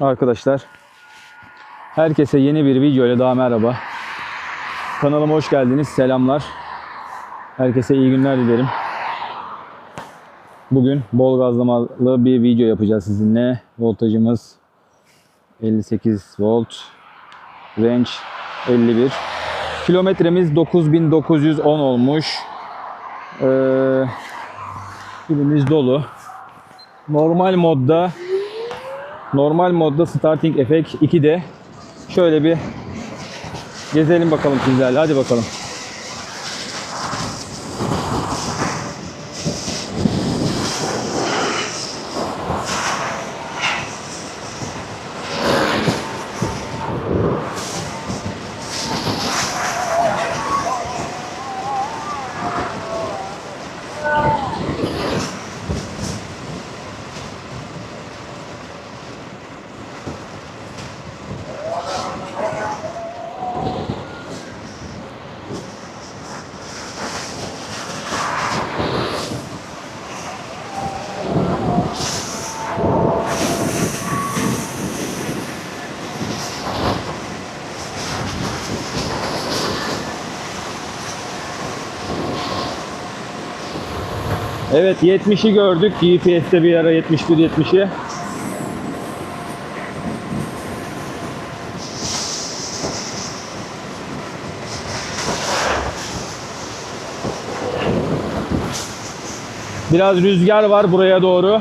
Arkadaşlar herkese yeni bir video ile daha merhaba. Kanalıma hoş geldiniz. Selamlar. Herkese iyi günler dilerim. Bugün bol gazlamalı bir video yapacağız sizinle. Voltajımız 58 volt. Range 51. Kilometremiz 9910 olmuş. Ee, pilimiz dolu. Normal modda Normal modda Starting Effect 2'de şöyle bir gezelim bakalım sizlerle. Hadi bakalım. Evet 70'i gördük. GPS'te bir ara 71 70'i. Biraz rüzgar var buraya doğru.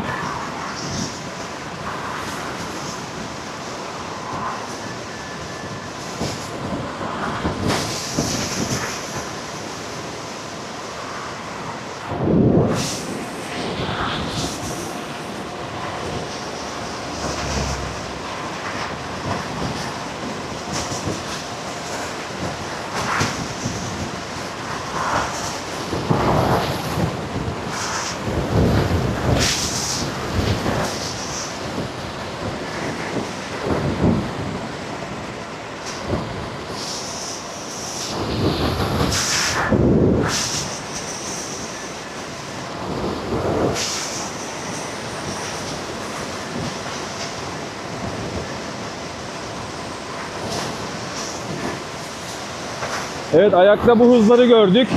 Evet ayakta bu hızları gördük.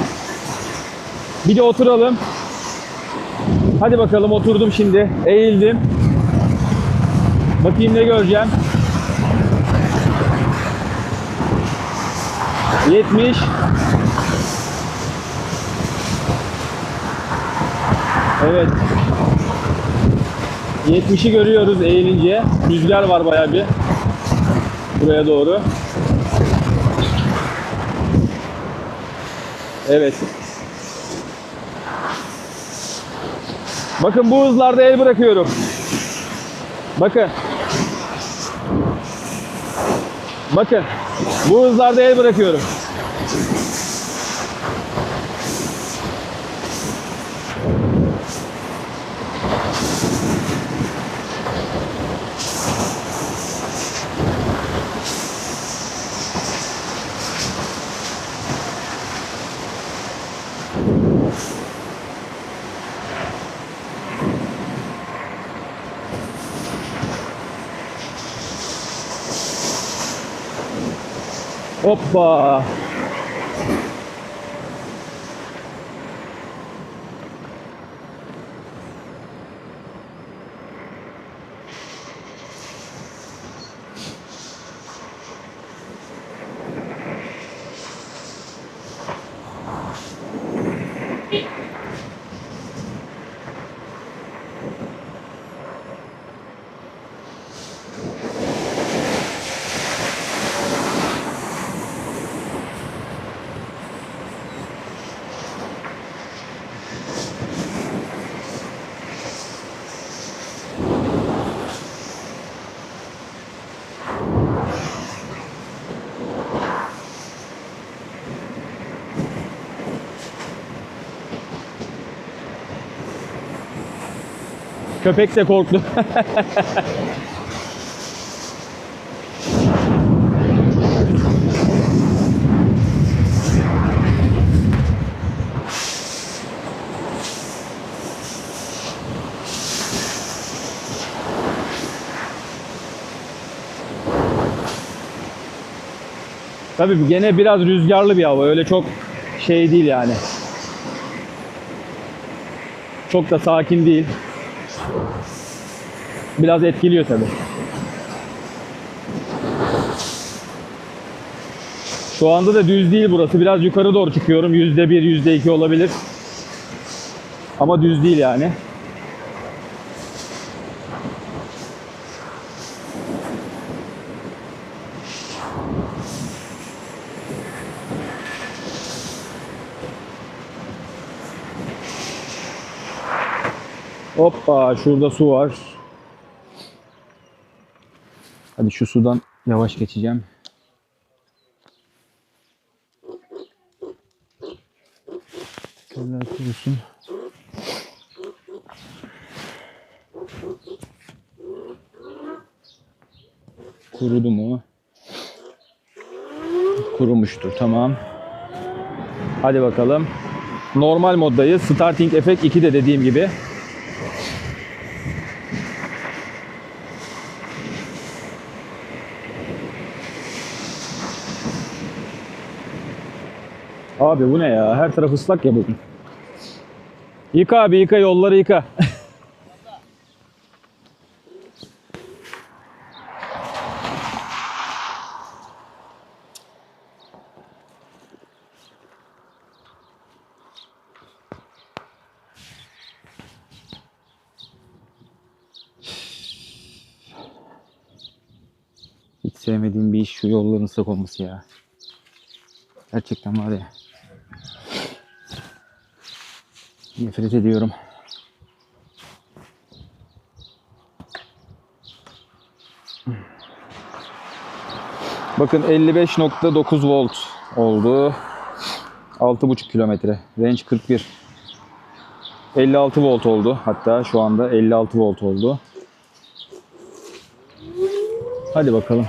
Bir de oturalım. Hadi bakalım oturdum şimdi. Eğildim. Bakayım ne göreceğim. 70 Evet. 70'i görüyoruz eğilince. Rüzgar var bayağı bir. Buraya doğru. Evet. Bakın bu hızlarda el bırakıyorum. Bakın. Bakın. Bu hızlarda el bırakıyorum. Hoppa. Köpek de korktu. Tabii gene biraz rüzgarlı bir hava. Öyle çok şey değil yani. Çok da sakin değil. Biraz etkiliyor tabii. Şu anda da düz değil burası. Biraz yukarı doğru çıkıyorum. Yüzde bir, yüzde iki olabilir. Ama düz değil yani. Hoppa şurada su var. Hadi şu sudan yavaş geçeceğim. Şöyle kurusun. Kurudu mu? Kurumuştur. Tamam. Hadi bakalım. Normal moddayız. Starting Effect 2'de dediğim gibi. Abi bu ne ya? Her taraf ıslak ya bugün. Yıka abi yıka yolları yıka. Hiç sevmediğim bir iş şu yolların ıslak olması ya. Gerçekten var ya. Nefret ediyorum. Bakın 55.9 volt oldu. 6.5 kilometre. Range 41. 56 volt oldu. Hatta şu anda 56 volt oldu. Hadi bakalım.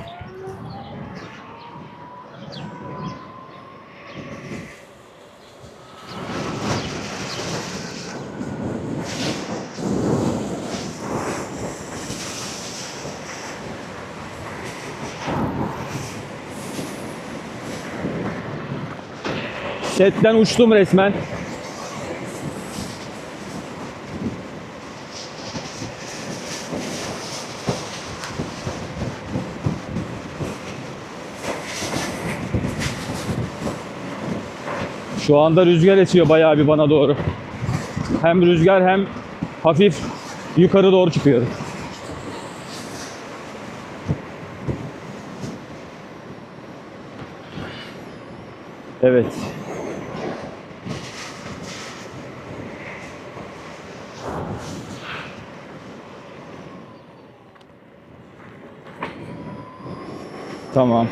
Setten uçtum resmen. Şu anda rüzgar esiyor bayağı bir bana doğru. Hem rüzgar hem hafif yukarı doğru çıkıyor. Evet. Tamam.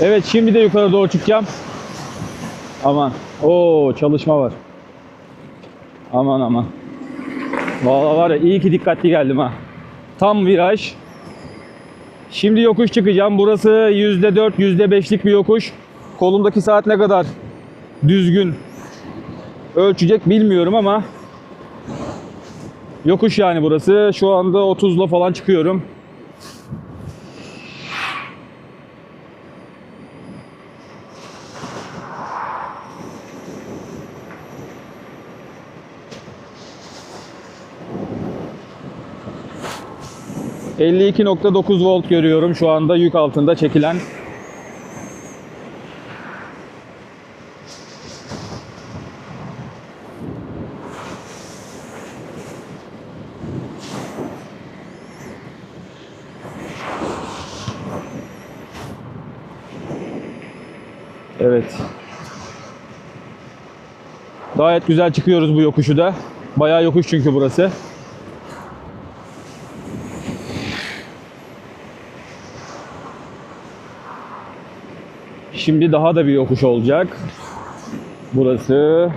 Evet şimdi de yukarı doğru çıkacağım. Aman. Oo çalışma var. Aman aman. Vallahi var ya iyi ki dikkatli geldim ha. Tam viraj. Şimdi yokuş çıkacağım. Burası %4, %5'lik bir yokuş. Kolumdaki saat ne kadar düzgün ölçecek bilmiyorum ama yokuş yani burası. Şu anda 30'la falan çıkıyorum. ...52.9 volt görüyorum şu anda yük altında çekilen. Evet. Gayet güzel çıkıyoruz bu yokuşu da. Bayağı yokuş çünkü burası. Şimdi daha da bir yokuş olacak. Burası.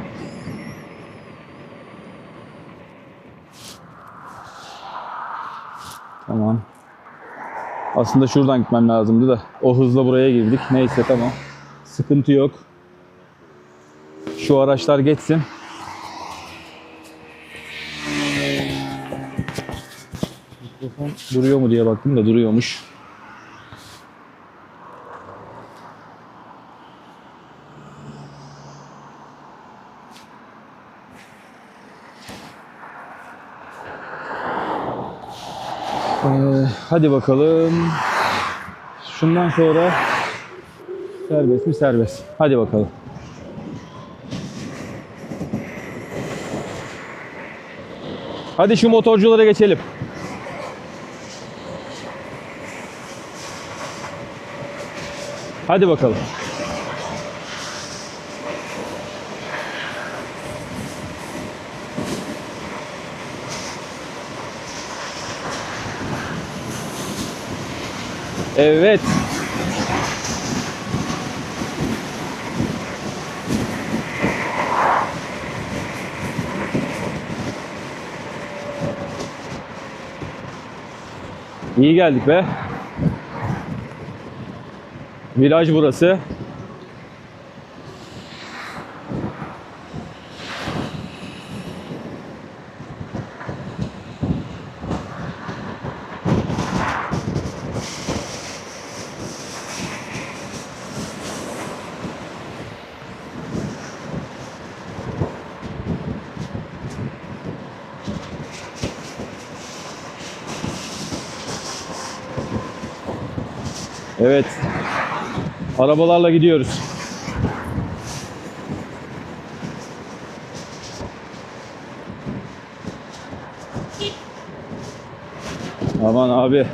Tamam. Aslında şuradan gitmem lazımdı da o hızla buraya girdik. Neyse tamam. Sıkıntı yok. Şu araçlar geçsin. Mikrofon duruyor mu diye baktım da duruyormuş. Ee, hadi bakalım. Şundan sonra serbest mi serbest. Hadi bakalım. Hadi şu motorculara geçelim. Hadi bakalım. Evet. İyi geldik be. Viraj burası. Evet. Arabalarla gidiyoruz. Aman abi.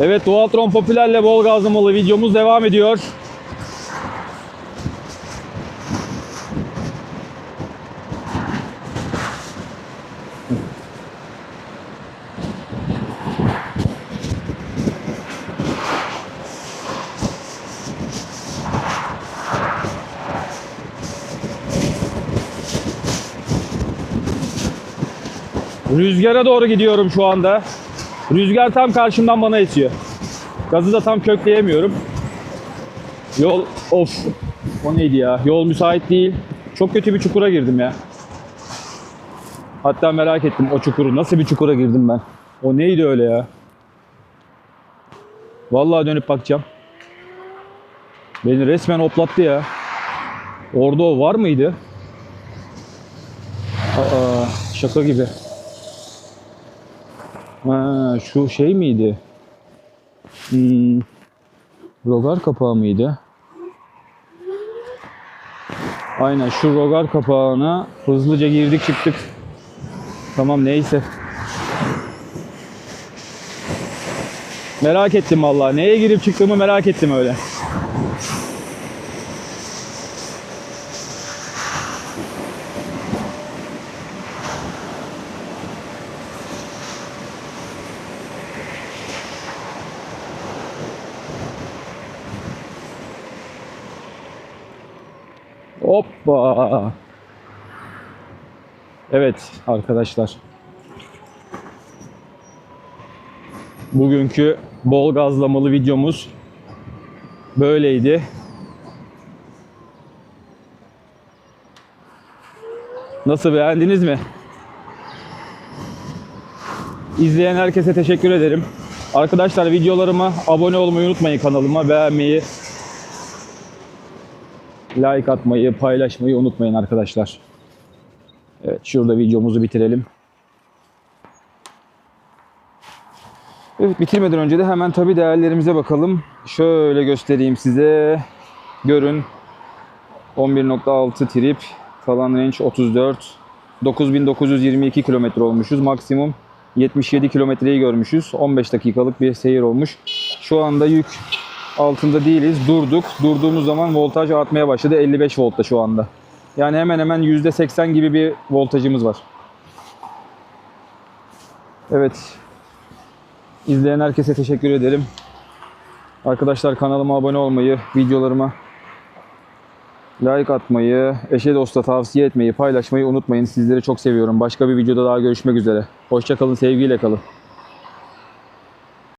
Evet Dualtron Popüler'le bol gazlamalı videomuz devam ediyor. Rüzgara doğru gidiyorum şu anda. Rüzgar tam karşımdan bana esiyor. Gazı da tam kökleyemiyorum. Yol of. O neydi ya? Yol müsait değil. Çok kötü bir çukura girdim ya. Hatta merak ettim o çukuru. Nasıl bir çukura girdim ben? O neydi öyle ya? Vallahi dönüp bakacağım. Beni resmen oplattı ya. Orada o var mıydı? Aa, şaka gibi. Ha, şu şey miydi? Hmm, rogar kapağı mıydı? Aynen şu rogar kapağına hızlıca girdik çıktık. Tamam neyse. Merak ettim vallahi. Neye girip çıktığımı merak ettim öyle. Hoppa. Evet arkadaşlar. Bugünkü bol gazlamalı videomuz böyleydi. Nasıl beğendiniz mi? İzleyen herkese teşekkür ederim. Arkadaşlar videolarıma abone olmayı unutmayın kanalıma. Beğenmeyi, like atmayı, paylaşmayı unutmayın arkadaşlar. Evet şurada videomuzu bitirelim. Evet bitirmeden önce de hemen tabi değerlerimize bakalım. Şöyle göstereyim size. Görün. 11.6 trip. Kalan range 34. 9922 kilometre olmuşuz. Maksimum 77 kilometreyi görmüşüz. 15 dakikalık bir seyir olmuş. Şu anda yük altında değiliz. Durduk. Durduğumuz zaman voltaj artmaya başladı. 55 voltta şu anda. Yani hemen hemen %80 gibi bir voltajımız var. Evet. İzleyen herkese teşekkür ederim. Arkadaşlar kanalıma abone olmayı, videolarıma Like atmayı, eşe dosta tavsiye etmeyi, paylaşmayı unutmayın. Sizleri çok seviyorum. Başka bir videoda daha görüşmek üzere. Hoşça kalın, sevgiyle kalın.